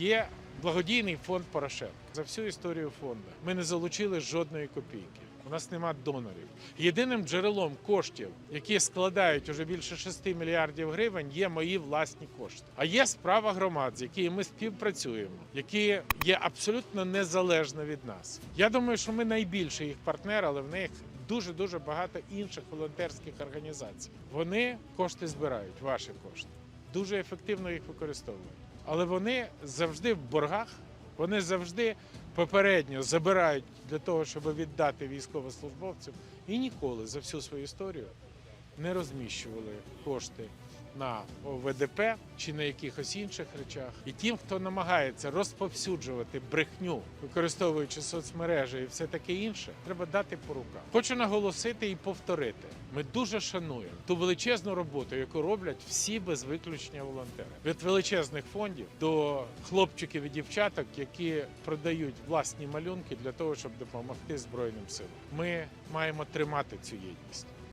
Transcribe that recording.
Є благодійний фонд Порошенка. За всю історію фонду ми не залучили жодної копійки. У нас нема донорів. Єдиним джерелом коштів, які складають уже більше 6 мільярдів гривень, є мої власні кошти. А є справа громад, з якими ми співпрацюємо, які є абсолютно незалежно від нас. Я думаю, що ми найбільший їх партнер, але в них дуже дуже багато інших волонтерських організацій. Вони кошти збирають, ваші кошти, дуже ефективно їх використовують. Але вони завжди в боргах, вони завжди попередньо забирають для того, щоб віддати військовослужбовцям, і ніколи за всю свою історію не розміщували кошти на ОВДП чи на якихось інших речах. І тим, хто намагається розповсюджувати брехню, використовуючи соцмережі і все таке інше, треба дати по руках. Хочу наголосити і повторити. Ми дуже шануємо ту величезну роботу, яку роблять всі без виключення волонтери. Від величезних фондів до хлопчиків і дівчаток, які продають власні малюнки для того, щоб допомогти Збройним силам. Ми маємо тримати цю єдність.